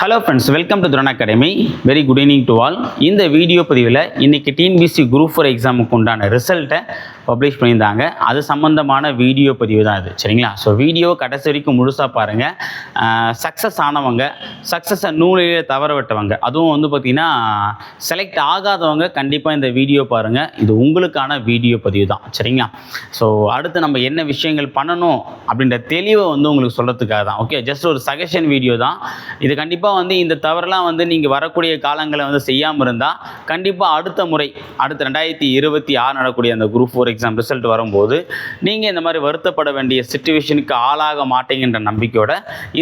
Hello friends welcome to Thuran academy very good evening to all இந்த video பதிவில் இன்றைக்கி TNPSC group four எக்ஸாமுக்கு உண்டான ரிசல்ட்டை பப்ளிஷ் பண்ணியிருந்தாங்க. அது சம்மந்தமான வீடியோ பதிவு தான் இது சரிங்களா? ஸோ வீடியோ கடைசி வரைக்கும் முழுசாக பாருங்கள் சக்ஸஸ் ஆனவங்க சக்ஸஸை நூலிலே தவற விட்டவங்க அதுவும் வந்து பார்த்திங்கன்னா செலக்ட் ஆகாதவங்க கண்டிப்பாக இந்த வீடியோ பாருங்கள் இது உங்களுக்கான வீடியோ பதிவு தான் சரிங்களா? ஸோ அடுத்து நம்ம என்ன விஷயங்கள் பண்ணணும் அப்படின்ற தெளிவை வந்து உங்களுக்கு சொல்கிறதுக்காக தான். ஓகே ஜஸ்ட் ஒரு சஜஷன் வீடியோ தான். இது கண்டிப்பாக வந்து இந்த தவறுலாம் வந்து நீங்கள் வரக்கூடிய காலங்களை வந்து செய்யாமல் இருந்தால் கண்டிப்பாக அடுத்த முறை அடுத்த ரெண்டாயிரத்தி இருபத்தி ஆறு நடக்கக்கூடிய அந்த குரூப் ஃபோர் எக்ஸாம் ரிசல்ட் வரும்போது நீங்கள் இந்த மாதிரி வருத்தப்பட வேண்டிய சுச்சுவேஷனுக்கு ஆளாக மாட்டேங்கிற நம்பிக்கையோட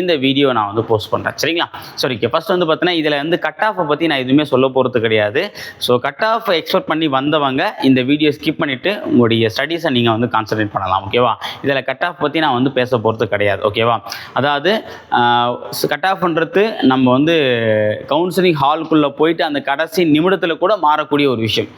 இந்த வீடியோ நான் வந்து போஸ்ட் பண்ணுறேன் சரிங்களா? சரி ஓகே ஃபஸ்ட் வந்து பார்த்தீங்கன்னா இதில் வந்து கட் ஆஃபை பற்றி நான் எதுவுமே சொல்ல போகிறது கிடையாது. ஸோ கட் ஆஃப் எக்ஸ்பெக்ட் பண்ணி வந்தவங்க இந்த வீடியோ ஸ்கிப் பண்ணிவிட்டு உங்களுடைய ஸ்டடீஸை நீங்கள் வந்து கான்சன்ட்ரேட் பண்ணலாம் ஓகேவா இதில் கட் ஆஃப் பற்றி நான் வந்து பேச போகிறது கிடையாது ஓகேவா அதாவது கட் ஆஃப்ன்றது நம்ம வந்து கவுன்சிலிங் ஹாலுக்குள்ளே போயிட்டு அந்த கடைசி நிமிடத்தில் கூட மாறக்கூடிய ஒரு விஷயம்.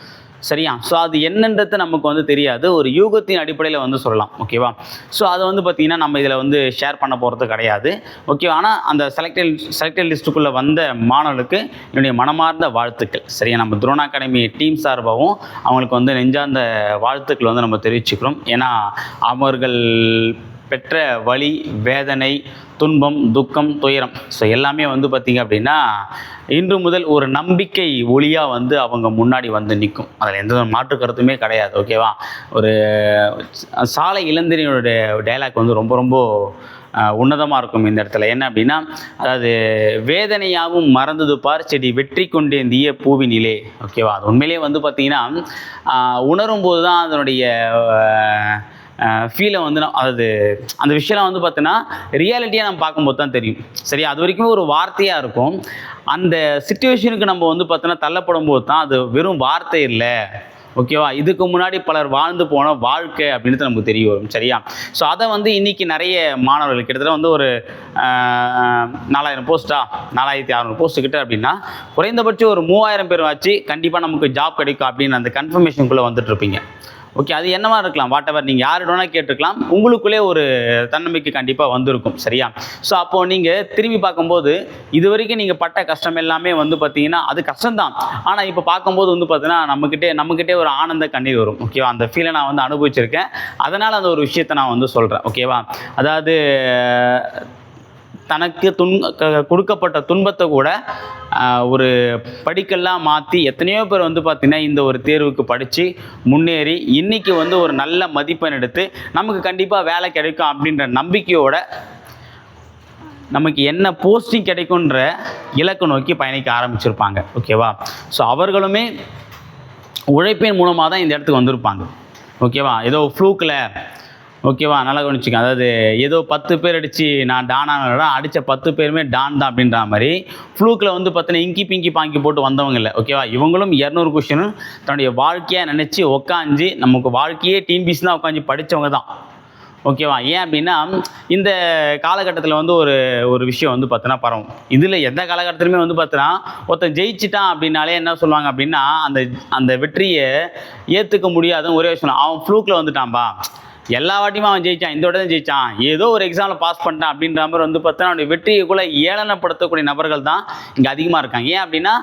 சரியா? ஸோ அது என்னன்றது நமக்கு வந்து தெரியாது. ஒரு யூகத்தின் அடிப்படையில் வந்து சொல்லலாம். ஓகேவா ஸோ அதை வந்து பார்த்திங்கன்னா நம்ம இதில் வந்து ஷேர் பண்ண போகிறது கிடையாது. ஓகே ஆனால் அந்த செலக்டட் செலக்டட் லிஸ்ட்டுக்குள்ளே வந்த மாணவர்களுக்கு என்னுடைய மனமார்ந்த வாழ்த்துக்கள். சரியா? நம்ம துரோணா அகாடமி டீம் சார்பாகவும் அவங்களுக்கு வந்து நெஞ்சார்ந்த வாழ்த்துக்கள் வந்து நம்ம தெரிவிச்சுக்கிறோம். ஏன்னா அவர்கள் பெற்ற வழி வேதனை துன்பம் துக்கம் துயரம். ஸோ எல்லாமே வந்து பார்த்திங்க அப்படின்னா இன்று முதல் ஒரு நம்பிக்கை ஒளியாக வந்து அவங்க முன்னாடி வந்து நிற்கும். அதில் எந்த மாற்று கருத்துமே கிடையாது ஓகேவா ஒரு சாலை இளந்திரியனுடைய டைலாக் வந்து ரொம்ப ரொம்ப உன்னதமாக இருக்கும் இந்த இடத்துல. என்ன அப்படின்னா அதாவது வேதனையாகவும் மறந்தது பார் செடி வெற்றி கொண்டேந்திய பூவினிலே ஓகேவா அது உண்மையிலேயே வந்து பார்த்திங்கன்னா உணரும்போது தான் அதனுடைய ஃபீலை வந்து நான் அதாவது அந்த விஷயம்லாம் வந்து பார்த்தீங்கன்னா ரியாலிட்டியாக நம்ம பார்க்கும்போது தான் தெரியும். சரி அது வரைக்கும் ஒரு வார்த்தையாக இருக்கும். அந்த சுச்சுவேஷனுக்கு நம்ம வந்து பார்த்தோன்னா தள்ளப்படும் போது தான் அது வெறும் வார்த்தை இல்லை. ஓகேவா இதுக்கு முன்னாடி பலர் வாழ்ந்து போன வாழ்க்கை அப்படின்றது நமக்கு தெரிய வரும். சரியா? ஸோ அதை வந்து இன்றைக்கி நிறைய மாணவர்கள் கிட்டத்தட்ட வந்து ஒரு நாலாயிரம் போஸ்ட்டா நாலாயிரத்தி அறநூறு போஸ்ட்டு கிட்ட அப்படின்னா குறைந்தபட்சம் ஒரு மூவாயிரம் பேர் வச்சு கண்டிப்பாக நமக்கு ஜாப் கிடைக்கும் அப்படின்னு அந்த கன்ஃபர்மேஷனுக்குள்ளே வந்துட்டுருப்பீங்க ஓகே அது என்னவா இருக்கலாம்? வாட் எவர் நீங்கள் யார் வேணால் கேட்டிருக்கலாம். உங்களுக்குள்ளே ஒரு தன்னம்பிக்கை கண்டிப்பாக வந்திருக்கும் சரியா? ஸோ அப்போது நீங்கள் திரும்பி பார்க்கும்போது இது வரைக்கும் நீங்கள் பட்ட கஷ்டம் எல்லாமே வந்து பார்த்தீங்கன்னா அது கஷ்டம்தான். ஆனால் இப்போ பார்க்கும்போது வந்து பார்த்தீங்கன்னா நம்மக்கிட்டே நம்மக்கிட்டே ஒரு ஆனந்த கண்ணீர் வரும் ஓகேவா அந்த ஃபீலை நான் வந்து அனுபவிச்சிருக்கேன். அதனால் அந்த ஒரு விஷயத்தை நான் வந்து சொல்கிறேன் ஓகேவா அதாவது தனக்கு துன் க- கொடுக்கப்பட்ட துன்பத்தை கூட ஒரு படிக்கெல்லாம் மாற்றி எத்தனையோ பேர் வந்து பார்த்திங்கன்னா இந்த ஒரு தேர்வுக்கு படித்து முன்னேறி இன்றைக்கி வந்து ஒரு நல்ல மதிப்பெண் எடுத்து நமக்கு கண்டிப்பாக வேலை கிடைக்கும் அப்படின்ற நம்பிக்கையோட நமக்கு என்ன போஸ்டிங் கிடைக்குன்ற இலக்கு நோக்கி பயணிக்க ஆரம்பிச்சிருப்பாங்க. ஓகேவா ஸோ அவர்களுமே உழைப்பின் மூலமாக தான் இந்த இடத்துக்கு வந்திருப்பாங்க. ஓகேவா ஏதோ ஃப்ளூக்கில் ஓகேவா? நல்லா கவனிச்சுக்க அதாவது ஏதோ பத்து பேர் அடித்து நான் டானான அடித்த பத்து பேருமே டான் தான் அப்படின்ற மாதிரி ஃப்ளூக்கில் வந்து பார்த்தீங்கன்னா இங்கி பிங்கி பாங்கி போட்டு வந்தவங்க இல்லை. ஓகேவா? இவங்களும் இரநூறு கொஷினும் தன்னுடைய வாழ்க்கையாக நினச்சி உக்காந்து நமக்கு வாழ்க்கையே டிஎன்பிசி தான் உட்காந்து படித்தவங்க தான். ஓகேவா? ஏன் அப்படின்னா இந்த காலகட்டத்தில் வந்து ஒரு ஒரு விஷயம் வந்து பார்த்தோன்னா பரவும். இதில் எந்த காலகட்டத்திலுமே வந்து பார்த்தோன்னா ஒருத்தன் ஜெயிச்சிட்டான் அப்படின்னாலே என்ன சொல்லுவாங்க அப்படின்னா அந்த அந்த வெற்றியை ஏற்றுக்க முடியாதுன்னு ஒரே விஷயம். அவன் ஃப்ளூக்கில் வந்துட்டான்பா. எல்லா வாட்டியுமே அவன் ஜெயிச்சான்? இந்த வாட்டி தான் ஜெயிச்சான். ஏதோ ஒரு எக்ஸாமில் பாஸ் பண்ணிட்டான் அப்படின்ற மாதிரி வந்து பார்த்தா அவனுடைய வெற்றியைக்குள்ளே ஏளனப்படுத்தக்கூடிய நபர்கள் தான் இங்கே அதிகமாக இருக்காங்க. ஏன் அப்படின்னா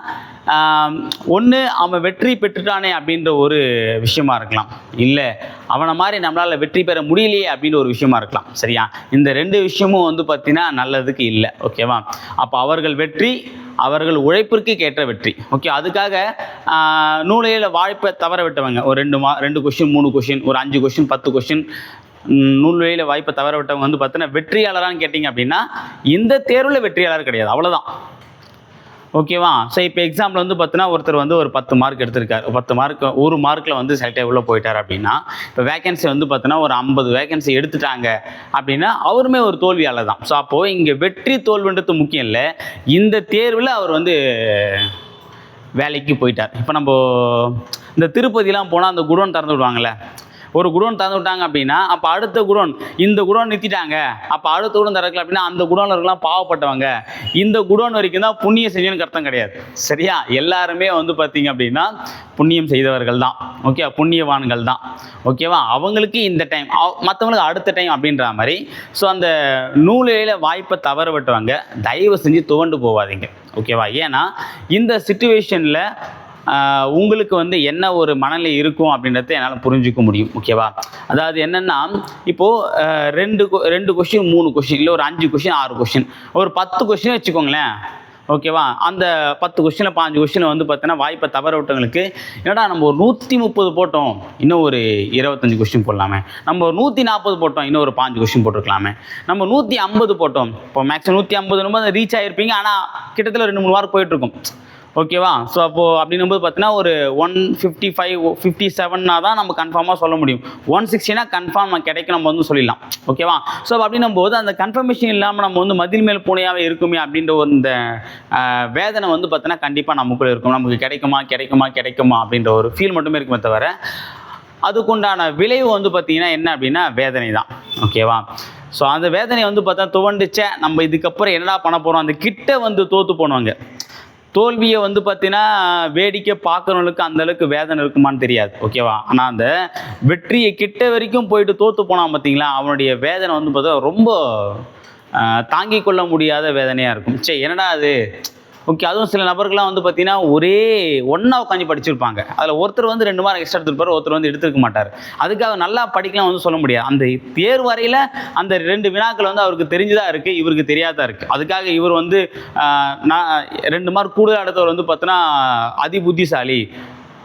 ஒன்று அவன் வெற்றி பெற்றுட்டானே அப்படின்ற ஒரு விஷயமா இருக்கலாம். இல்லை அவனை மாதிரி நம்மளால் வெற்றி பெற முடியலையே அப்படின்ற ஒரு விஷயமா இருக்கலாம். சரியா? இந்த ரெண்டு விஷயமும் வந்து பார்த்தீங்கன்னா நல்லதுக்கு இல்லை. ஓகேவா? அப்போ அவர்கள் வெற்றி அவர்கள் உழைப்பிற்கு கேட்ட வெற்றி. ஓகே அதுக்காக நூலையில் வாய்ப்பை தவற விட்டவங்க. ஒரு ரெண்டு மா ரெண்டு கொஷின் மூணு கொஷின் ஒரு அஞ்சு கொஷின் பத்து கொஷின் நூலையில் வாய்ப்பை தவற விட்டவங்க வந்து பார்த்தீங்கன்னா வெற்றியாளரான்னு கேட்டிங்க அப்படின்னா இந்த தேர்வில் வெற்றியாளர் கிடையாது. அவ்வளோதான் ஓகேவா ஸோ இப்போ எக்ஸாம்பிள் வந்து பார்த்தீங்கன்னா ஒருத்தர் வந்து ஒரு பத்து மார்க் எடுத்திருக்காரு. பத்து மார்க் ஒரு மார்க்கில் வந்து செலக்ட் ஆகி போயிட்டார் அப்படின்னா இப்போ வேகன்சி வந்து பார்த்தீங்கன்னா ஒரு ஐம்பது வேகன்சி எடுத்துட்டாங்க அப்படின்னா அவருமே ஒரு தோல்வியாளர் தான். ஸோ அப்போது இங்கே வெற்றி தோல்வின்றது முக்கியம் இல்லை. இந்த தேர்வில் அவர் வந்து வேலைக்கு போயிட்டார். இப்போ நம்ம இந்த திருப்பதிலாம் போனால் அந்த குடோன் திறந்து விடுவாங்களே ஒரு குடோன் திறந்து விட்டாங்க அப்படின்னா அப்போ அடுத்த குடோன் இந்த குடோன் நிறுத்திட்டாங்க. அப்போ அடுத்த குடோன் திறக்கல அப்படின்னா அந்த குடோனில் இருக்கலாம் பாவப்பட்டவங்க. இந்த குடோன் வரைக்கும் தான் புண்ணியம் செய்யணும்னு அர்த்தம் கிடையாது. சரியா? எல்லாருமே வந்து பார்த்தீங்க அப்படின்னா புண்ணியம் செய்தவர்கள் தான். ஓகே புண்ணியவான்கள் தான். ஓகேவா அவங்களுக்கு இந்த டைம் மற்றவங்களுக்கு அடுத்த டைம் அப்படின்ற மாதிரி ஸோ அந்த நூலையில் வாய்ப்பை தவற விட்டவங்க தயவு செஞ்சு துவண்டு போகாதீங்க. ஓகேவா ஏன்னா இந்த சுச்சுவேஷனில் உங்களுக்கு வந்து என்ன ஒரு மனநிலை இருக்கும் அப்படின்றத என்னால் புரிஞ்சுக்க முடியும் ஓகேவா? அதாவது என்னென்னா இப்போது ரெண்டு கொ- ரெண்டு கொஷின் மூணு கொஷின் இல்லை ஒரு அஞ்சு கொஷின் ஆறு கொஷின் ஒரு பத்து கொஷின் வச்சுக்கோங்களேன் ஓகேவா? அந்த பத்து கொஷினில் பாஞ்சு கொஷினில் வந்து பார்த்தீங்கன்னா வாய்ப்பை தவற விட்டவங்களுக்கு என்னடா நம்ம ஒரு நூற்றி முப்பது போட்டோம் இன்னும் ஒரு இருபத்தஞ்சு கொஷின் போடலாமே. நம்ம ஒரு நூற்றி நாற்பது போட்டோம் இன்னும் ஒரு பாஞ்சு கொஷின் போட்டிருக்கலாமே. நம்ம நூற்றி ஐம்பது போட்டோம் இப்போ மேக்ஸிமம் நூற்றி ஐம்பது ரொம்ப ரீச் ஆகிருப்பீங்க ஆனால் கிட்டத்தட்ட ரெண்டு மூணு வாரம் போயிட்டுருக்கும் ஓகேவா? ஸோ அப்போது அப்படின்னும் போது பார்த்தீங்கன்னா ஒரு ஒன் ஃபிஃப்டி ஃபைவ் ஃபிஃப்டி செவன்னா தான் நம்ம கன்ஃபார்மாக சொல்ல முடியும். ஒன் சிக்ஸ்டினா கன்ஃபார்ம் நம்ம கிடைக்கும் நம்ம வந்து சொல்லிடலாம். ஓகேவா? ஸோ அப்படின்னும் போது அந்த கன்ஃபர்மேஷன் இல்லாமல் நம்ம வந்து மதில் மேல் பூனையாகவே இருக்குமே அப்படின்ற ஒரு இந்த வேதனை வந்து பார்த்தீங்கன்னா கண்டிப்பாக நமக்குள்ளே இருக்கும். நமக்கு கிடைக்குமா கிடைக்குமா கிடைக்குமா அப்படின்ற ஒரு ஃபீல் மட்டுமே இருக்குமே தவிர அதுக்குண்டான விளைவு வந்து பார்த்தீங்கன்னா என்ன அப்படின்னா வேதனை தான். ஓகேவா? ஸோ அந்த வேதனை வந்து பார்த்தா துவண்டுச்சே நம்ம இதுக்கப்புறம் என்னடா பண்ண போகிறோம் அந்த கிட்ட வந்து தோற்று போனவங்க. தோல்வியை வந்து பார்த்தீங்கன்னா வேடிக்கை பார்க்குறவங்களுக்கு அந்தளவுக்கு வேதனை இருக்குமான்னு தெரியாது ஓகேவா ஆனால் அந்த வெற்றியை கிட்ட வரைக்கும் போயிட்டு தோற்று போனான் பார்த்தீங்களா அவனுடைய வேதனை வந்து பார்த்தா ரொம்ப தாங்கிக் கொள்ள முடியாத வேதனையாக இருக்கும். சே என்னடா அது? ஓகே அதுவும் சில நபர்கள்லாம் வந்து பார்த்தீங்கன்னா ஒரே ஒன்றா உட்காந்து படிச்சிருப்பாங்க. அதில் ஒருத்தர் வந்து ரெண்டு மார்க் எக்ஸ்ட்ரா எடுத்துருப்பார் ஒருத்தர் வந்து எடுத்துருக்க மாட்டார். அதுக்காக நல்லா படிக்கலாம் வந்து சொல்ல முடியாது. அந்த தேர்வு வரையில் அந்த ரெண்டு வினாக்கள் வந்து அவருக்கு தெரிஞ்சுதான் இருக்குது இவருக்கு தெரியாதா இருக்குது அதுக்காக இவர் வந்து நான் ரெண்டு மார்க் கூடுதல் அடுத்தவர் வந்து பார்த்தீங்கன்னா அதி புத்திசாலி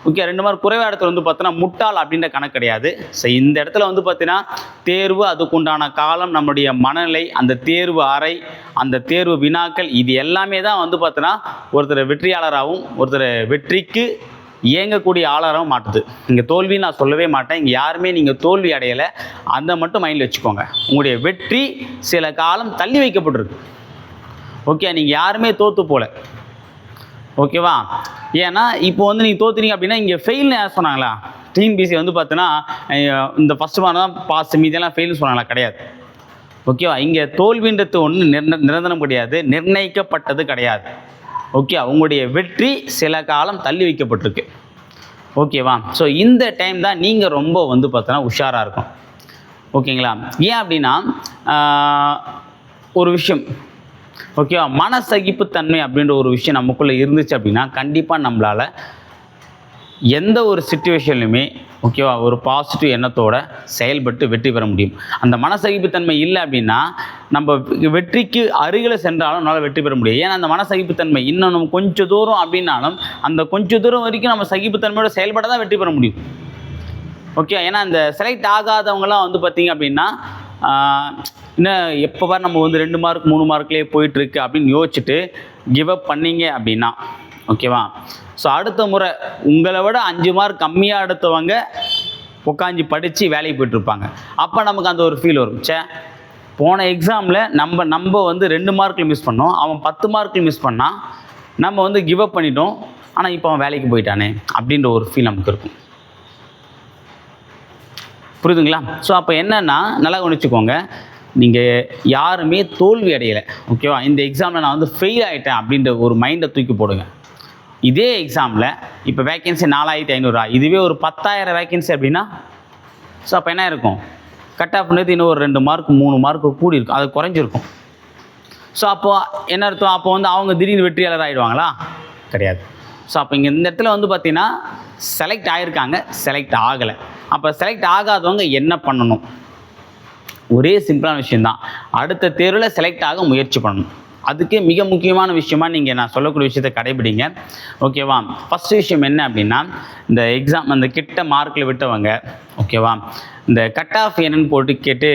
ஓகே ரெண்டு மார்க் குறைவாக இடத்துல வந்து பார்த்தோன்னா முட்டாள் அப்படின்ற கணக்கு கிடையாது. ஸோ இந்த இடத்துல வந்து பார்த்தீங்கன்னா தேர்வு அதுக்குண்டான காலம் நம்மளுடைய மனநிலை அந்த தேர்வு அறை அந்த தேர்வு வினாக்கள் இது எல்லாமே தான் வந்து பார்த்தோன்னா ஒருத்தர் வெற்றியாளராகவும் ஒருத்தர் வெற்றிக்கு இயங்கக்கூடிய ஆளராகவும் மாட்டுது. இங்கே தோல்வின்னு நான் சொல்லவே மாட்டேன். இங்கே யாருமே நீங்கள் தோல்வி அடையலை. அந்த மட்டும் மைண்டில் வச்சுக்கோங்க. உங்களுடைய வெற்றி சில காலம் தள்ளி வைக்கப்பட்டிருக்கு. ஓகே நீங்கள் யாருமே தோற்று போல. ஓகேவா? ஏன்னா இப்போ வந்து நீங்கள் தோத்துறீங்க அப்படின்னா இங்கே ஃபெயில்னு யார் சொன்னாங்களா? டிஎன்பிசி வந்து பார்த்தீங்கன்னா இந்த ஃபஸ்ட்டு மாதம் தான் பாஸ் மீதியெல்லாம் ஃபெயில்னு சொன்னாங்களா? கிடையாது. ஓகேவா? இங்கே தோல்வின்றது ஒன்று நிர்ண நிரந்தரம் கிடையாது. நிர்ணயிக்கப்பட்டது கிடையாது. ஓகே உங்களுடைய வெற்றி சில காலம் தள்ளி வைக்கப்பட்டிருக்கு. ஓகேவா? ஸோ இந்த டைம் தான் நீங்கள் ரொம்ப வந்து பார்த்தோன்னா உஷாராக இருக்கும். ஓகேங்களா? ஏன் அப்படின்னா ஒரு விஷயம். ஓகேவா மனசகிப்புத்தன்மை அப்படின்ற ஒரு விஷயம் நமக்குள்ளே இருந்துச்சு அப்படின்னா கண்டிப்பாக நம்மளால் எந்த ஒரு சுச்சுவேஷன்லையுமே ஓகேவா ஒரு பாசிட்டிவ் எண்ணத்தோட செயல்பட்டு வெற்றி பெற முடியும். அந்த மனசகிப்புத்தன்மை இல்லை அப்படின்னா நம்ம வெற்றிக்கு அருகில் சென்றாலும் நம்மளால் வெற்றி பெற முடியும் ஏன்னா அந்த மனசகிப்புத்தன்மை இன்னும் நம்ம கொஞ்சம் தூரம் அப்படின்னாலும் அந்த கொஞ்சம் தூரம் வரைக்கும் நம்ம சகிப்புத்தன்மையோட செயல்பட தான் வெற்றி பெற முடியும். ஓகே ஏன்னா இந்த செலக்ட் ஆகாதவங்கலாம் வந்து பார்த்திங்க அப்படின்னா என்ன எப்போ நம்ம வந்து ரெண்டு மார்க் மூணு மார்க்லேயே போயிட்டுருக்கு அப்படின்னு யோசிச்சுட்டு கிவ் அப் பண்ணீங்க அப்படின்னா ஓகேவா ஸோ அடுத்த முறை உங்களை விட அஞ்சு மார்க் கம்மியாக எடுத்தவங்க உட்காந்து படித்து வேலைக்கு போயிட்டுருப்பாங்க. அப்போ நமக்கு அந்த ஒரு ஃபீல் வரும். ச்சே போன எக்ஸாமில் நம்ம நம்ம வந்து ரெண்டு மார்க்கில் மிஸ் பண்ணோம். அவன் பத்து மார்க்கில் மிஸ் பண்ணால் நம்ம வந்து கிவ் அப் பண்ணிட்டோம். ஆனால் இப்போ அவன் வேலைக்கு போயிட்டானே அப்படின்ற ஒரு ஃபீல் நமக்கு இருக்கும். புரியுதுங்களா? ஸோ அப்போ என்னன்னா நல்லா கவனிச்சுக்கோங்க. நீங்கள் யாருமே தோல்வி அடையலை ஓகேவா இந்த எக்ஸாமில் நான் வந்து ஃபெயில் ஆகிட்டேன் அப்படின்ற ஒரு மைண்டை தூக்கி போடுங்க. இதே எக்ஸாமில் இப்போ வேக்கன்சி நாலாயிரத்தி ஐநூறுரூவா இதுவே ஒரு பத்தாயிரம் வேக்கன்சி அப்படின்னா ஸோ அப்போ என்ன இருக்கும்? கட் ஆஃப் பண்ணது இன்னும் ஒரு ரெண்டு மார்க் மூணு மார்க் கூடி இருக்கும். அது குறைஞ்சிருக்கும். ஸோ அப்போ என்ன அர்த்தம்? அப்போ வந்து அவங்க திடீர்னு வெற்றியாளர் ஆகிடுவாங்களா கிடையாது. ஸோ அப்போ இங்கே இந்த இடத்துல வந்து பார்த்தீங்கன்னா செலக்ட் ஆகிருக்காங்க செலக்ட் ஆகலை. அப்போ செலக்ட் ஆகாதவங்க என்ன பண்ணணும்? ஒரே சிம்பிளான விஷயந்தான் அடுத்த தேர்வில் செலக்ட் ஆக முயற்சி பண்ணணும். அதுக்கு மிக முக்கியமான விஷயமா நீங்கள் நான் சொல்லக்கூடிய விஷயத்தை கடைபிடிங்க. ஓகேவா ஃபஸ்ட் விஷயம் என்ன அப்படின்னா இந்த எக்ஸாம் அந்த கிட்ட மார்க்கில் விட்டவங்க ஓகேவா இந்த கட் ஆஃப் என்னன்னு போட்டு கேட்டு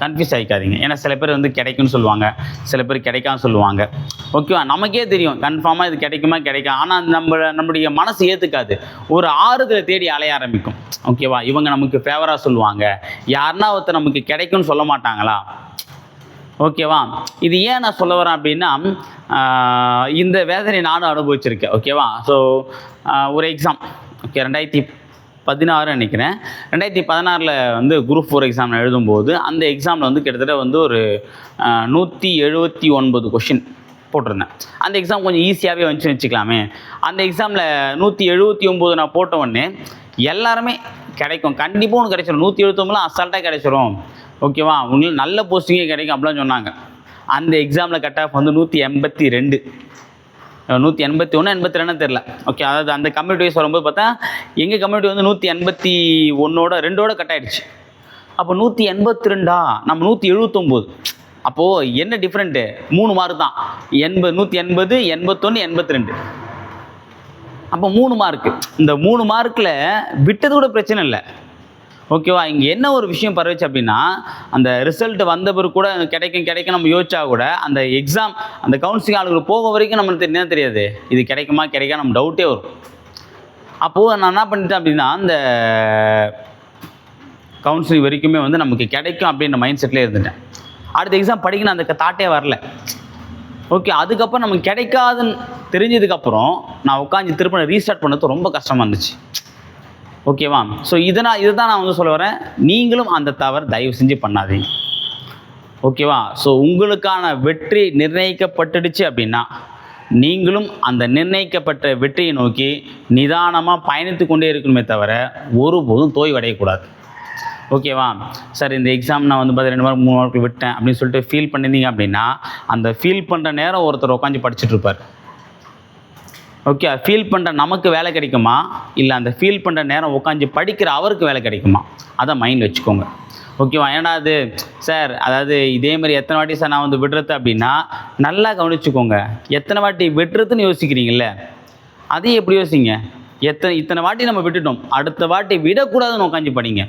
கன்ஃபியூஸ் ஆகிக்காதீங்க ஏன்னா சில பேர் வந்து கிடைக்கும்னு சொல்லுவாங்க. சில பேர் கிடைக்காம சொல்லுவாங்க. ஓகேவா நமக்கே தெரியும். கன்ஃபார்மாக இது கிடைக்குமா கிடைக்கும் ஆனால் நம்ம நம்முடைய மனசு ஏற்றுக்காது ஒரு ஆறுதலை தேடி அலைய ஆரம்பிக்கும். ஓகேவா இவங்க நமக்கு ஃபேவராக சொல்லுவாங்க. யாருன்னா ஒருத்தர் நமக்கு கிடைக்கும்னு சொல்ல மாட்டாங்களா? ஓகேவா இது ஏன் நான் சொல்ல வரேன் அப்படின்னா இந்த வேதனை நானும் அனுபவிச்சிருக்கேன். ஓகேவா ஸோ ஒரு எக்ஸாம் ஓகே ரெண்டாயிரத்தி பதினாறு நினைக்கிறேன். ரெண்டாயிரத்தி பதினாறில் வந்து குரூப் ஃபோர் எக்ஸாம் எழுதும்போது அந்த எக்ஸாமில் வந்து கிட்டத்தட்ட வந்து ஒரு நூற்றி எழுபத்தி ஒன்பது கொஷின் போட்டிருந்தேன். அந்த எக்ஸாம் கொஞ்சம் ஈஸியாகவே வந்துச்சுன்னு வச்சுக்கலாமே. அந்த எக்ஸாமில் நூற்றி எழுபத்தி ஒம்பது நான் போட்ட உடனே எல்லாருமே கிடைக்கும். கண்டிப்பாக ஒன்று கிடைச்சிடும் நூற்றி எழுபத்தொம்பதுலாம் அசால்ட்டாக கிடைச்சிரும். ஓகேவா? உங்களுக்கு நல்ல போஸ்டிங்கே கிடைக்கும் அப்படிலாம் சொன்னாங்க. அந்த எக்ஸாமில் கட் ஆஃப் வந்து நூற்றி எண்பத்தி ரெண்டு. நூற்றி எண்பத்தி ஒன்று எண்பத்தி ரெண்டு தெரில ஓகே அதாவது அந்த கம்யூனிட்டி வைஸ் வரும்போது பார்த்தா எங்கள் கம்யூனிட்டி வந்து நூற்றி எண்பத்தி ஒன்றோட ரெண்டோட கட் ஆயிடுச்சு. அப்போ நூற்றி எண்பத்தி ரெண்டா? நம்ம நூற்றி எழுபத்தொம்போது அப்போது என்ன டிஃப்ரெண்ட்டு மூணு மார்க் தான் எண்பது நூற்றி எண்பது எண்பத்தொன்று எண்பத்தி ரெண்டு. அப்போ மூணு மார்க்கு. இந்த மூணு மார்க்கில் விட்டது கூட பிரச்சனை இல்லை. ஓகேவா? இங்கே என்ன ஒரு விஷயம் பரவிச்சு அப்படின்னா அந்த ரிசல்ட் வந்த பிறகு கூட கிடைக்கும் கிடைக்கும் நம்ம யோசிச்சா கூட அந்த எக்ஸாம் அந்த கவுன்சிலிங் ஆளுங்களுக்கு போக வரைக்கும் நம்மளுக்கு என்ன தெரியாது. இது கிடைக்குமா கிடைக்கா நம்ம டவுட்டே வரும். அப்போது நான் என்ன பண்ணிட்டேன் அப்படின்னா அந்த கவுன்சிலிங் வரைக்குமே வந்து நமக்கு கிடைக்கும் அப்படின்ற மைண்ட் செட்டில் இருந்துட்டேன். அடுத்த எக்ஸாம் படிக்கணும் அந்த தாட்டே வரல. ஓகே அதுக்கப்புறம் நமக்கு கிடைக்காதுன்னு தெரிஞ்சதுக்கப்புறம் நான் உட்காந்து திரும்ப ரீஸ்டார்ட் பண்ணது ரொம்ப கஷ்டமாக இருந்துச்சு. ஓகேவா ஸோ இதை நான் இதை தான் நான் வந்து சொல்ல வரேன். நீங்களும் அந்த தவறு தயவு செஞ்சு பண்ணாதீங்க. ஓகேவா ஸோ உங்களுக்கான வெற்றி நிர்ணயிக்கப்பட்டுடுச்சு அப்படின்னா நீங்களும் அந்த நிர்ணயிக்கப்பட்ட வெற்றியை நோக்கி நிதானமாக பயணித்து கொண்டே இருக்கணுமே தவிர ஒருபோதும் தோய்வடையக்கூடாது. ஓகேவா சார் இந்த எக்ஸாம் நான் வந்து பார்த்து ரெண்டு மார்க் மூணு மார்க் விட்டேன் அப்படின்னு சொல்லிட்டு ஃபீல் பண்ணியிருந்தீங்க அப்படின்னா அந்த ஃபீல் பண்ணுற நேரம் ஒருத்தர் உட்காந்து படிச்சுட்டு இருப்பார். ஓகே ஃபீல் பண்ணுற நமக்கு வேலை கிடைக்குமா? இல்லை அந்த ஃபீல் பண்ணுற நேரம் உட்காந்து படிக்கிற அவருக்கு வேலை கிடைக்குமா? அதை மைண்ட் வச்சுக்கோங்க. ஓகேவா ஏன்னா அது சார் அதாவது இதே மாதிரி எத்தனை வாட்டி சார் நான் வந்து விடுறது அப்படின்னா நல்லா கவனிச்சுக்கோங்க. எத்தனை வாட்டி விடுறதுன்னு யோசிக்கிறீங்கல்ல? அதையும் எப்படி யோசிங்க? எத்தனை இத்தனை வாட்டி நம்ம விட்டுட்டோம். அடுத்த வாட்டி விடக்கூடாதுன்னு உட்காந்து படிங்க.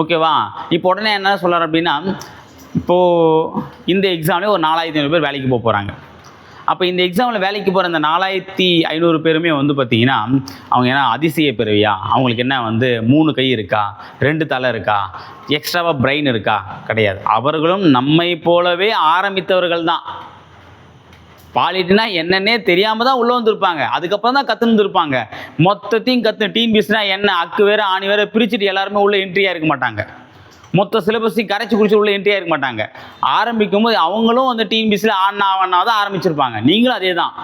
ஓகேவா இப்போ உடனே என்ன சொல்கிறார் அப்படின்னா இப்போது இந்த எக்ஸாம்லேயே ஒரு நாலாயிரத்தி ஐநூறு பேர் வேலைக்கு போக போகிறாங்க அப்போ இந்த எக்ஸாமில் வேலைக்கு போகிற அந்த நாலாயிரத்தி ஐநூறு பேருமே வந்து பார்த்திங்கன்னா அவங்க என்ன அதிசய பிறவியா? அவங்களுக்கு என்ன வந்து மூணு கை இருக்கா? ரெண்டு தலை இருக்கா? எக்ஸ்ட்ராவாக பிரெயின் இருக்கா? கிடையாது. அவர்களும் நம்மை போலவே ஆரம்பித்தவர்கள் தான் பாலிட்டுனா என்னன்னே தெரியாமல் தான் உள்ளே வந்திருப்பாங்க. அதுக்கப்புறம் தான் கற்றுன்னு இருப்பாங்க மொத்தத்தையும் கற்று டீம் பிஸ்னா என்ன? அக்கு வேறு ஆணி வேறு பிரிச்சுட்டு எல்லாருமே உள்ளே என்ட்ரியாக இருக்க மாட்டாங்க. மொத்த சிலபஸையும் கரைச்சி குடிச்சு உள்ள என்ட்ரி இருக்க மாட்டாங்க. ஆரம்பிக்கும் போது அவங்களும் அந்த டீம் ஆன் ஆனா தான் ஆரம்பிச்சிருப்பாங்க. நீங்களும் அதே தான்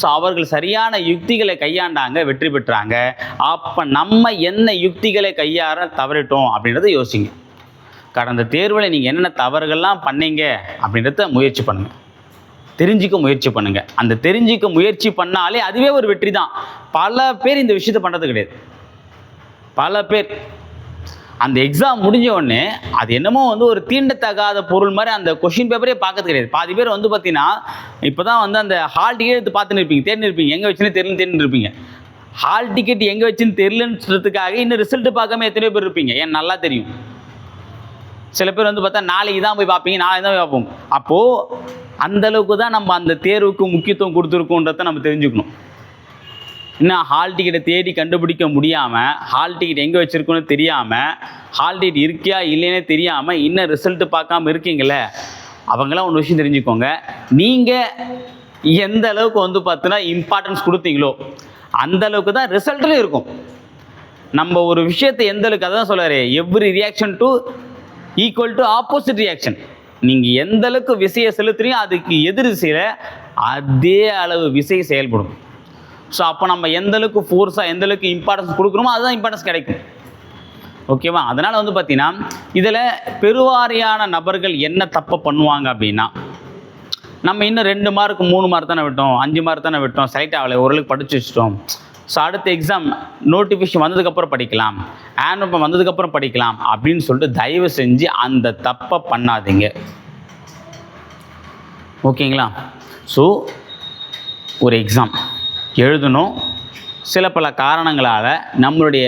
ஸோ அவர்கள் சரியான யுக்திகளை கையாண்டாங்க வெற்றி பெற்றாங்க. அப்போ நம்ம என்ன யுக்திகளை கையாற தவறிட்டோம் அப்படின்றத யோசிங்க. கடந்த தேர்வில் நீங்கள் என்னென்ன தவறுகள்லாம் பண்ணீங்க அப்படின்றத முயற்சி பண்ணுங்கள் தெரிஞ்சிக்க முயற்சி பண்ணுங்க. அந்த தெரிஞ்சிக்க முயற்சி பண்ணாலே அதுவே ஒரு வெற்றி தான் பல பேர் இந்த விஷயத்த பண்ணுறது கிடையாது. பல பேர் அந்த எக்ஸாம் முடிஞ்ச உடனே அது என்னமோ வந்து ஒரு தீண்டத்தகாத பொருள் மாதிரி அந்த கொஷின் பேப்பரே பார்க்கறது கிடையாது. பாதி பேர் வந்து பார்த்தீங்கன்னா இப்போ தான் வந்து அந்த ஹால் டிக்கெட் எடுத்து பார்த்துன்னு இருப்பீங்க தேர்ந்து இருப்பீங்க. எங்கே வச்சுன்னு தெரியல தேர்ந்து இருப்பீங்க. ஹால் டிக்கெட் எங்கே வச்சுன்னு தெரியலன்றதுக்காக இன்னும் ரிசல்ட் பார்க்காம எத்தனையோ பேர் இருப்பீங்க. ஏன்? நல்லா தெரியும். சில பேர் வந்து பார்த்தா நாளைக்கு தான் போய் பார்ப்பீங்க நாளைக்கு தான் போய் பார்ப்போம். அப்போது அந்த அளவுக்கு தான் நம்ம அந்த தேர்வுக்கு முக்கியத்துவம் கொடுத்துருக்கோன்றத நம்ம தெரிஞ்சுக்கணும். இன்னும் ஹால் டிக்கெட்டை தேடி கண்டுபிடிக்க முடியாமல் ஹால் டிக்கெட் எங்கே வச்சுருக்கோன்னு தெரியாமல் ஹால் டிக்கெட் இருக்கியா இல்லைன்னே தெரியாமல் இன்னும் ரிசல்ட்டு பார்க்காம இருக்கீங்களே அவங்களாம் ஒன்று விஷயம் தெரிஞ்சுக்கோங்க. நீங்கள் எந்த அளவுக்கு வந்து பார்த்தீங்கன்னா இம்பார்ட்டன்ஸ் கொடுத்தீங்களோ அந்த அளவுக்கு தான் ரிசல்ட்டும் இருக்கும். நம்ம ஒரு விஷயத்தை எந்த அளவுக்கு அதான் சொல்கிறாரு every reaction to equal to opposite reaction நீங்கள் எந்த அளவுக்கு விசையை செலுத்துறீங்க அதுக்கு எதிர் திசையில் அதே அளவு விசை செயல்படும். ஸோ அப்போ நம்ம எந்த அளவுக்கு ஃபோர்ஸாக எந்த அளவுக்கு இம்பார்ட்டன்ஸ் கொடுக்குறோமோ அதுதான் இம்பார்ட்டன்ஸ் கிடைக்கும். ஓகேவா அதனால் வந்து பார்த்தீங்கன்னா இதில் பெருவாரியான நபர்கள் என்ன தப்பை பண்ணுவாங்க அப்படின்னா நம்ம இன்னும் ரெண்டு மார்க் மூணு மார்க் தானே விட்டோம் அஞ்சு மார்க் தானே விட்டோம் செலக்ட் ஆகலை ஓரளவுக்கு படித்து வச்சிட்டோம். ஸோ அடுத்த எக்ஸாம் நோட்டிஃபிகேஷன் வந்ததுக்கப்புறம் படிக்கலாம் ஆனுவல் வந்ததுக்கப்புறம் படிக்கலாம் அப்படின்னு சொல்லிட்டு தயவு செஞ்சு அந்த தப்பை பண்ணாதீங்க. ஓகேங்களா ஸோ ஒரு எக்ஸாம் எழுதணும். சில பல காரணங்களால் நம்மளுடைய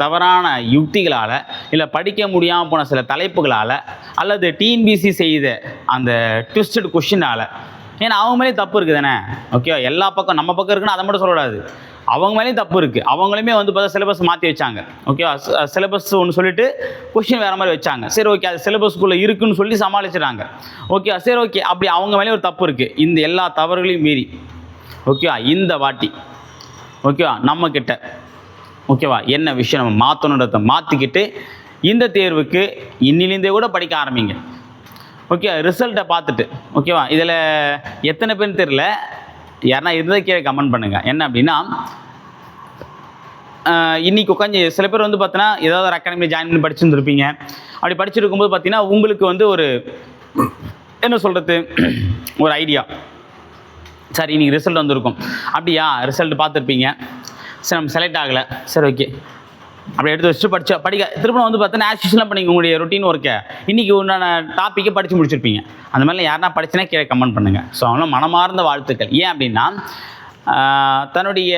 தவறான யுக்திகளால் இல்லை படிக்க முடியாமல் போன சில தலைப்புகளால் அல்லது டிஎன்பிசி செய்த அந்த ட்விஸ்டட் கொஷினால் ஏன்னா அவங்க மேலேயும் தப்பு இருக்குது தானே ஓகே எல்லா பக்கம் நம்ம பக்கம் இருக்குன்னு அதை மட்டும் சொல்லக்கூடாது. அவங்க மேலேயும் தப்பு இருக்குது அவங்களுமே வந்து பார்த்தா சிலபஸ் மாற்றி வச்சாங்க. ஓகேவா சிலபஸ் ஒன்று சொல்லிட்டு கொஷின் வேறு மாதிரி வச்சாங்க. சரி ஓகே அது சிலபஸ்க்குள்ளே இருக்குன்னு சொல்லி சமாளிச்சிட்டாங்க ஓகே சரி ஓகே அப்படி அவங்க மேலேயும் ஒரு தப்பு இருக்குது இந்த எல்லா தவறுகளையும் மீறி. ஓகேவா? இந்த வாட்டி. ஓகேவா? நம்மக்கிட்ட. ஓகேவா? என்ன விஷயம் நம்ம மாற்றணுன்றத மாற்றிக்கிட்டு இந்த தேர்வுக்கு இன்னிலேருந்தே கூட படிக்க ஆரம்பிங்க. ஓகே ரிசல்ட்டை பார்த்துட்டு. ஓகேவா? இதில் எத்தனை பேர் தெரில யாருன்னா இருந்தால் கீழே கமெண்ட் பண்ணுங்கள் என்ன அப்படின்னா இன்றைக்கி இன்னைக்கு உட்காந்து சில பேர் வந்து பார்த்தீங்கன்னா ஏதாவது ஒரு அகாடமியில் ஜாயின் பண்ணி படிச்சுருந்துருப்பீங்க. அப்படி படிச்சிருக்கும்போது பார்த்தீங்கன்னா உங்களுக்கு வந்து ஒரு என்ன சொல்கிறது ஒரு ஐடியா சரி இன்றைக்கி ரிசல்ட் வந்திருக்கும். அப்படியா? ரிசல்ட் பார்த்துருப்பீங்க. சரி நம்ம செலக்ட் ஆகலை. சரி ஓகே அப்படி எடுத்து வச்சுட்டு படிச்சு படிக்க திரும்ப வந்து பார்த்தீங்கன்னா இப்போ பண்ணிங்க உங்களுடைய ரொட்டீன் ஒர்க்கை இன்றைக்கி உண்டான டாப்பிக்கை படித்து முடிச்சிருப்பீங்க. அந்த மாதிரிலாம் யாருனா படிச்சுனா கீழே கமெண்ட் பண்ணுங்கள் ஸோ அவங்கள மனமார்ந்த வாழ்த்துக்கள். ஏன் அப்படின்னா தன்னுடைய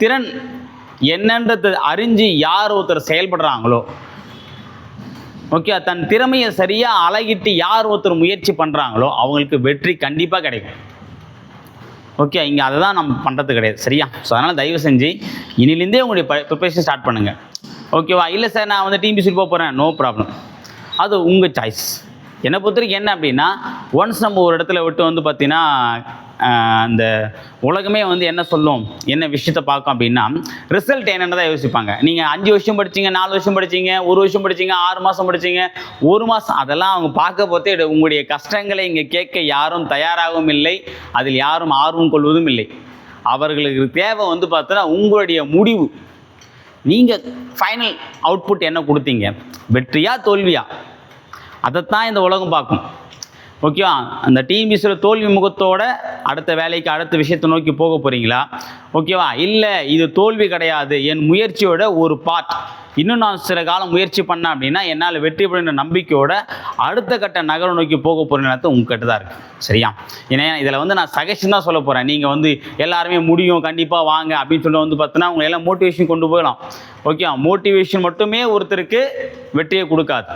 திறன் என்னன்றது அறிஞ்சு யார் ஒருத்தர் செயல்படுறாங்களோ ஓகே தன் திறமையை சரியாக அழகிட்டு யார் ஒருத்தர் முயற்சி பண்ணுறாங்களோ அவங்களுக்கு வெற்றி கண்டிப்பாக கிடைக்கும். ஓகே இங்கே அதை தான் நம்ம பண்ணுறது கிடையாது. சரியா? ஸோ அதனால் தயவு செஞ்சு இனிலேருந்தே உங்களுடைய ப்ரிப்பரேஷன் ஸ்டார்ட் பண்ணுங்கள் ஓகேவா இல்லை சார் நான் வந்து டிபிசி போக போகிறேன் நோ ப்ராப்ளம் அது உங்கள் சாய்ஸ் என்னை பொறுத்த வரைக்கும் என்ன அப்படின்னா ஒன்ஸ் நம்ம ஒரு இடத்துல விட்டு வந்து பார்த்தீங்கன்னா அந்த உலகமே வந்து என்ன சொல்லும் என்ன விஷயத்தை பார்க்கும் அப்படின்னா ரிசல்ட் என்னென்னு தான் யோசிப்பாங்க. நீங்கள் அஞ்சு வருஷம் படிச்சீங்க நாலு வருஷம் படிச்சீங்க ஒரு வருஷம் படிச்சீங்க ஆறு மாதம் படிச்சீங்க ஒரு மாதம் அதெல்லாம் அவங்க பார்க்க போதே உங்களுடைய கஷ்டங்களை இங்கே கேட்க யாரும் தயாராகவும் இல்லை அதில் யாரும் ஆர்வம் கொள்வதும் இல்லை. அவர்களுக்கு தேவை வந்து பார்த்தோன்னா உங்களுடைய முடிவு. நீங்கள் ஃபைனல் அவுட்புட் என்ன கொடுத்தீங்க? வெற்றியா தோல்வியா? அதைத்தான் இந்த உலகம் பார்க்கும். ஓகேவா? அந்த டிஎம்பிசியில் தோல்வி முகத்தோட அடுத்த வேலைக்கு அடுத்த விஷயத்தை நோக்கி போக போகிறீங்களா ஓகேவா? இல்லை இது தோல்வி கிடையாது. என் முயற்சியோட ஒரு பார்ட் இன்னும் நான் சில காலம் முயற்சி பண்ணேன் அப்படின்னா என்னால் வெற்றி பெறுன்ற நம்பிக்கையோட அடுத்த கட்ட நகரம் நோக்கி போக போகிறேன் உங்ககிட்ட தான் இருக்குது சரியா? ஏன்னா இதில் வந்து நான் சஜஷன் தான் சொல்ல போகிறேன் நீங்கள் வந்து எல்லாருமே முடியும் கண்டிப்பாக வாங்க அப்படின்னு சொல்லி வந்து பார்த்தோன்னா உங்களை எல்லாம் மோட்டிவேஷன் கொண்டு போகலாம். ஓகே மோட்டிவேஷன் மட்டுமே ஒருத்தருக்கு வெற்றியை கொடுக்காது.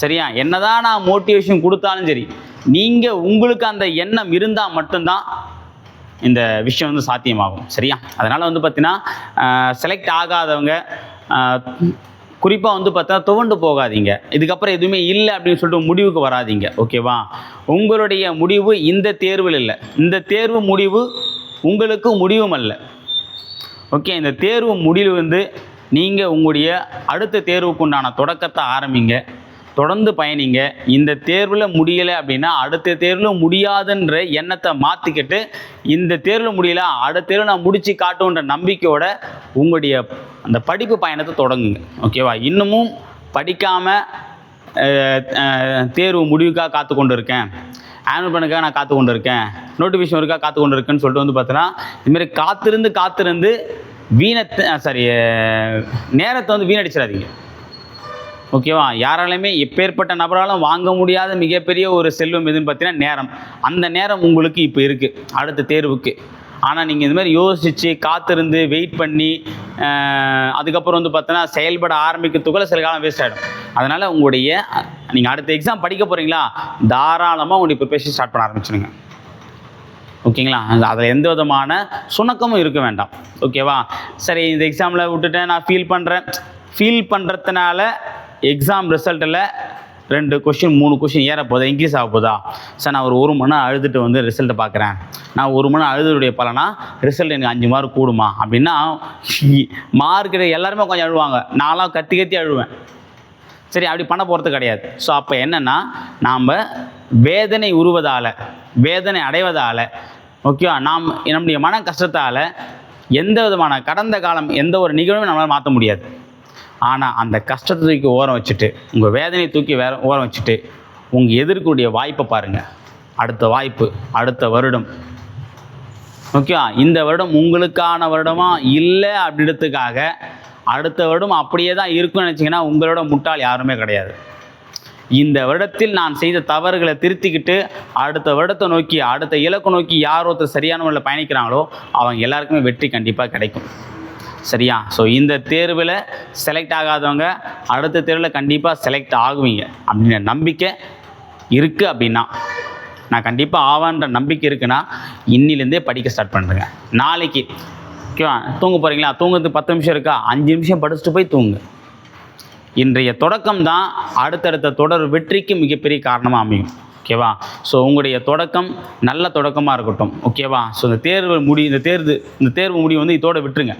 சரியா? என்னதான் நான் மோட்டிவேஷன் கொடுத்தாலும் சரி நீங்கள் உங்களுக்கு அந்த எண்ணம் இருந்தால் மட்டும்தான் இந்த விஷயம் வந்து சாத்தியமாகும். சரியா? அதனால் வந்து பார்த்தீங்கன்னா செலக்ட் ஆகாதவங்க குறிப்பாக வந்து பார்த்தா துவண்டு போகாதீங்க. இதுக்கப்புறம் எதுவுமே இல்லை அப்படின்னு சொல்லிட்டு முடிவுக்கு வராதீங்க. ஓகேவா உங்களுடைய முடிவு இந்த தேர்வில் இல்லை. இந்த தேர்வு முடிவு உங்களுக்கு முடிவும் அல்ல. ஓகே இந்த தேர்வு முடிவு வந்து நீங்கள் உங்களுடைய அடுத்த தேர்வுக்குண்டான தொடக்கத்தை ஆரம்பிங்க. தொடர்ந்து பயணிங்க. இந்த தேர்வில் முடியலை அப்படின்னா அடுத்த தேர்வில் முடியாதுன்ற எண்ணத்தை மாற்றிக்கிட்டு இந்த தேர்வில் முடியல அடுத்த தேர்வு நான் முடித்து காட்டுன்ற நம்பிக்கையோட உங்களுடைய அந்த படிப்பு பயணத்தை தொடங்குங்க. ஓகேவா இன்னமும் படிக்காமல் தேர்வு முடிவுக்காக காத்து கொண்டு இருக்கேன் ஆனுவல் பண்ணுக்காக நான் காத்து கொண்டு இருக்கேன் நோட்டிஃபிகேஷன் ஒருக்காக காத்து கொண்டு இருக்கேன்னு சொல்லிட்டு வந்து பார்த்தோன்னா இதுமாரி காத்திருந்து காத்திருந்து வீணத்தை சாரி நேரத்தை வந்து வீணடிச்சிடாதீங்க. ஓகேவா? யாராலையுமே எப்பேற்பட்ட நபராலும் வாங்க முடியாத மிகப்பெரிய ஒரு செல்வம் எதுன்னு பார்த்தீங்கன்னா நேரம். அந்த நேரம் உங்களுக்கு இப்போ இருக்குது அடுத்த தேர்வுக்கு. ஆனால் நீங்கள் இதுமாதிரி யோசித்து காத்திருந்து வெயிட் பண்ணி அதுக்கப்புறம் வந்து பார்த்தோன்னா செயல்பட ஆரம்பிக்கிறதுக்குள்ள சில காலம் வேஸ்ட் ஆகிடும் அதனால் உங்களுடைய நீங்கள் அடுத்த எக்ஸாம் படிக்க போகிறீங்களா தாராளமாக உங்களுடைய ப்ரிப்பரேஷன் ஸ்டார்ட் பண்ண ஆரம்பிச்சிடுங்க ஓகேங்களா? அதில் எந்த விதமான சுணக்கமும் இருக்க வேண்டாம். ஓகேவா? சரி இந்த எக்ஸாமில் விட்டுட்டேன் நான் ஃபீல் பண்ணுறேன் ஃபீல் பண்ணுறதுனால எக்ஸாம் ரிசல்ட்டில் ரெண்டு கொஷின் மூணு கொஷின் ஏற போதா இன்க்ரீஸ் ஆக போதா சார் நான் ஒரு ஒரு மணி நேரம் அழுதுட்டு வந்து ரிசல்ட்டை பார்க்குறேன். நான் ஒரு மணி நேரம் அழுதுடைய பலனா? ரிசல்ட் எனக்கு அஞ்சு மார்க் கூடுமா? அப்படின்னா மார்க் எல்லாருமே கொஞ்சம் அழுவாங்க. நான்லாம் கத்தி கத்தி அழுவேன். சரி அப்படி பண்ண போகிறது கிடையாது. ஸோ அப்போ என்னென்னா நாம் வேதனை உருவதால் வேதனை அடைவதால் ஓகேவா நாம் நம்முடைய மன கஷ்டத்தால் எந்த விதமான கடந்த காலம் எந்த ஒரு நிகழ்வும் நம்மளால் மாற்ற முடியாது. ஆனால் அந்த கஷ்டத்தை தூக்கி ஓரம் வச்சுட்டு உங்கள் வேதனையை தூக்கி வேற ஓரம் வச்சுட்டு உங்கள் எதிர்க்கூடிய வாய்ப்பை பாருங்கள் அடுத்த வாய்ப்பு அடுத்த வருடம். ஓகேவா? இந்த வருடம் உங்களுக்கான வருடமா? இல்லை அப்படின்றதுக்காக அடுத்த வருடம் அப்படியே தான் இருக்கும்னு நினச்சிங்கன்னா உங்களோட முட்டாள் யாருமே கிடையாது. இந்த வருடத்தில் நான் செய்த தவறுகளை திருத்திக்கிட்டு அடுத்த வருடத்தை நோக்கி அடுத்த இலக்கு நோக்கி யார் ஒருத்தர் சரியான முறையில் பயணிக்கிறாங்களோ அவங்க எல்லாருக்குமே வெற்றி கண்டிப்பாக கிடைக்கும். சரியா? ஸோ இந்த தேர்வில் செலக்ட் ஆகாதவங்க அடுத்த தேர்வில் கண்டிப்பாக செலக்ட் ஆகுவீங்க. அப்படின்ற நம்பிக்கை இருக்குது அப்படின்னா நான் கண்டிப்பாக ஆவான்ற நம்பிக்கை இருக்குன்னா இன்னிலேருந்தே படிக்க ஸ்டார்ட் பண்ணுறேங்க நாளைக்கு ஓகேவா தூங்க போகிறீங்களா தூங்குறதுக்கு பத்து நிமிஷம் இருக்கா? அஞ்சு நிமிஷம் படிச்சுட்டு போய் தூங்கு. இன்றைய தொடக்கம் தான் அடுத்தடுத்த தொடர் வெற்றிக்கு மிகப்பெரிய காரணமாக அமையும். ஓகேவா ஸோ உங்களுடைய தொடக்கம் நல்ல தொடக்கமாக இருக்கட்டும். ஓகேவா ஸோ இந்த தேர்வு முடி இந்த தேர்வு இந்த தேர்வு முடி வந்து இதோட விட்டுருங்க.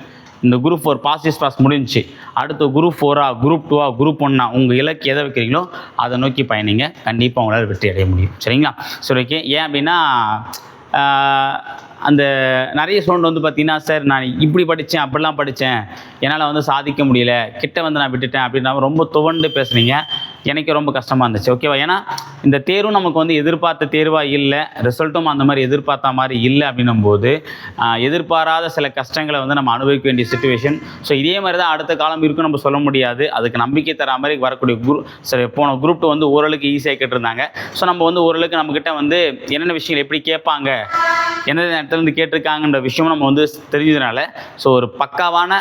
இந்த குரூப் ஃபோர் பாசிஸ் பாஸ் முடிஞ்சுச்சு. அடுத்து குரூப் ஃபோரா குரூப் டூவா குரூப் ஒன்னா உங்கள் இலக்கு எதை வைக்கிறீங்களோ அதை நோக்கி பயணிங்க. கண்டிப்பாக உங்களால் வெற்றி அடைய முடியும். சரிங்களா? சரி ஓகே ஏன் அப்படின்னா அந்த நிறைய ஸ்டூடெண்ட் வந்து பார்த்தீங்கன்னா சார் நான் இப்படி படித்தேன் அப்படிலாம் படித்தேன் என்னால் வந்து சாதிக்க முடியல. கிட்ட வந்து நான் விட்டுட்டேன். அப்படின்னா ரொம்ப துவண்டு பேசுனீங்க. எனக்கு ரொம்ப கஷ்டமாக இருந்துச்சு ஓகேவா ஏன்னா இந்த தேர்வும் நமக்கு வந்து எதிர்பார்த்த தேர்வாக இல்லை ரிசல்ட்டும் அந்த மாதிரி எதிர்பார்த்த மாதிரி இல்லை அப்படின்னும் போது எதிர்பாராத சில கஷ்டங்களை வந்து நம்ம அனுபவிக்க வேண்டிய சுச்சுவேஷன் ஸோ இதே மாதிரி தான் அடுத்த காலம் இருக்கும் நம்ம சொல்ல முடியாது. அதுக்கு நம்பிக்கை தர மாதிரி வரக்கூடிய குரு சரி போன குரூப் வந்து ஓரளவுக்கு ஈஸியாக கேட்டிருந்தாங்க. ஸோ நம்ம வந்து ஓரளவுக்கு நம்மக்கிட்ட வந்து என்னென்ன விஷயங்கள் எப்படி கேட்பாங்க எந்த இடத்துல இருந்து கேட்டிருக்காங்கன்ற விஷயமும் நம்ம வந்து தெரிஞ்சதுனால ஸோ ஒரு பக்காவான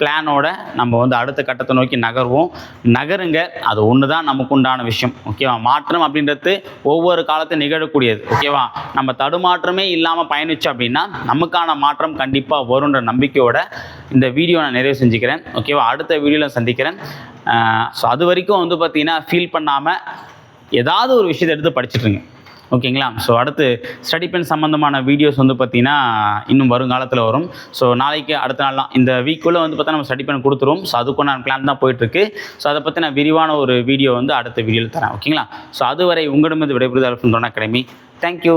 பிளானோட நம்ம வந்து அடுத்த கட்டத்தை நோக்கி நகர்வோம். நகருங்க அது ஒன்று தான் நமக்கு உண்டான விஷயம். ஓகேவா? மாற்றம் அப்படின்றது ஒவ்வொரு காலத்தில் நிகழக்கூடியது. ஓகேவா? நம்ம தடுமாற்றமே இல்லாமல் பயணிச்சோம் அப்படின்னா நமக்கான மாற்றம் கண்டிப்பாக வரும்ன்ற நம்பிக்கையோட இந்த வீடியோ நான் நிறைவு செஞ்சுக்கிறேன். ஓகேவா? அடுத்த வீடியோவில் சந்திக்கிறேன். ஸோ அது வரைக்கும் வந்து பார்த்தீங்கன்னா ஃபீல் பண்ணாமல் ஏதாவது ஒரு விஷயத்தை எடுத்து படிச்சுட்டுருங்க ஓகேங்களா? ஸோ அடுத்து ஸ்டடி பென் சம்மந்தமான வீடியோஸ் வந்து பார்த்திங்கன்னா இன்னும் வருங்காலத்தில் வரும். ஸோ நாளைக்கு அடுத்த நாள்லாம் இந்த வீக்குள்ளே வந்து பார்த்தா நம்ம ஸ்டடி பென் கொடுத்துருவோம். ஸோ அதுக்கும் நான் பிளான் தான் போயிட்டுருக்கு. ஸோ அதை பற்றி நான் விரிவான ஒரு வீடியோ வந்து அடுத்த வீடியோவில் தரேன். ஓகேங்களா? ஸோ அதுவரை உங்களிடமிருந்து விடைபெறுதல் அல்ஃபன் அகாடமி. தேங்க்யூ